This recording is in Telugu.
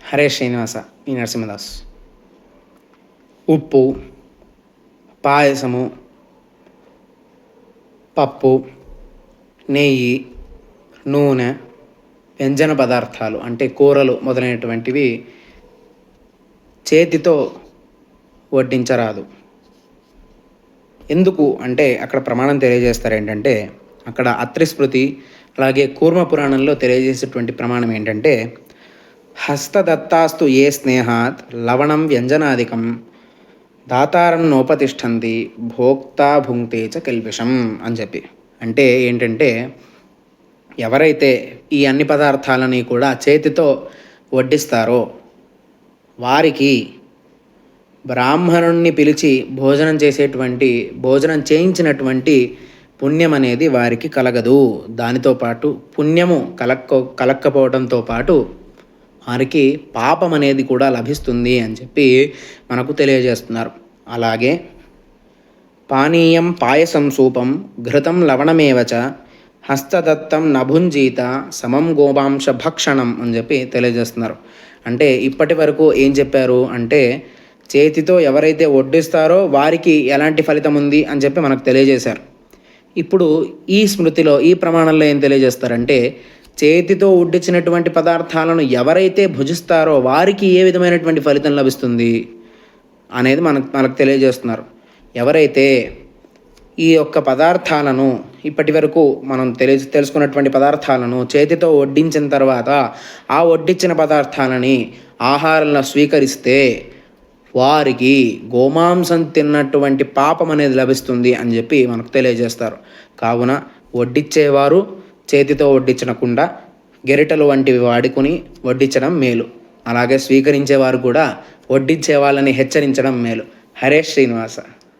హరే శ్రీనివాస ఈ నరసింహదాస్. ఉప్పు పాయసము పప్పు నెయ్యి నూనె వ్యంజన పదార్థాలు అంటే కూరలు మొదలైనటువంటివి చేతితో వడ్డించరాదు. ఎందుకు అంటే అక్కడ ప్రమాణం తెలియజేస్తారు ఏంటంటే అక్కడ అత్రిస్మృతి అలాగే కూర్మ పురాణంలో తెలియజేసేటువంటి ప్రమాణం ఏంటంటే హస్తదత్తాస్తు ఏ స్నేహాత్ లవణం వ్యంజనాదికం దాతారం నోపతిష్టంది భోక్తా భుంక్తే చ కల్పిషం అని చెప్పి. అంటే ఏంటంటే ఎవరైతే ఈ అన్ని పదార్థాలని కూడా చేతితో వడ్డిస్తారో వారికి బ్రాహ్మణుణ్ణి పిలిచి భోజనం చేసేటువంటి భోజనం చేయించినటువంటి పుణ్యం అనేది వారికి కలగదు. దానితో పాటు పుణ్యము కలక్క కలక్కపోవడంతో పాటు వారికి పాపం అనేది కూడా లభిస్తుంది అని చెప్పి మనకు తెలియజేస్తున్నారు. అలాగే పానీయం పాయసం సూపం ఘృతం లవణమేవచ హస్తదత్తం నభుంజీత సమం గోమాంశ భక్షణం అని చెప్పి తెలియజేస్తున్నారు. అంటే ఇప్పటి వరకు ఏం చెప్పారు అంటే చేతితో ఎవరైతే వడ్డిస్తారో వారికి ఎలాంటి ఫలితం ఉంది అని చెప్పి మనకు తెలియజేశారు. ఇప్పుడు ఈ స్మృతిలో ఈ ప్రమాణంలో ఏం తెలియజేస్తారంటే చేతితో ఉడ్డించినటువంటి పదార్థాలను ఎవరైతే భుజిస్తారో వారికి ఏ విధమైనటువంటి ఫలితం లభిస్తుంది అనేది మనకు మనకు తెలియజేస్తున్నారు. ఎవరైతే ఈ యొక్క పదార్థాలను ఇప్పటి వరకు మనం తెలి తెలుసుకున్నటువంటి పదార్థాలను చేతితో వడ్డించిన తర్వాత ఆ వడ్డించిన పదార్థాలని ఆహారంలో స్వీకరిస్తే వారికి గోమాంసం తిన్నటువంటి పాపం అనేది లభిస్తుంది అని చెప్పి మనకు తెలియజేస్తారు. కావున వడ్డించేవారు చేతితో వడ్డించకుండా గెరిటలు వంటివి వాడుకొని వడ్డించడం మేలు. అలాగే స్వీకరించేవారు కూడా వడ్డించే వాళ్ళని హెచ్చరించడం మేలు. హరే శ్రీనివాస.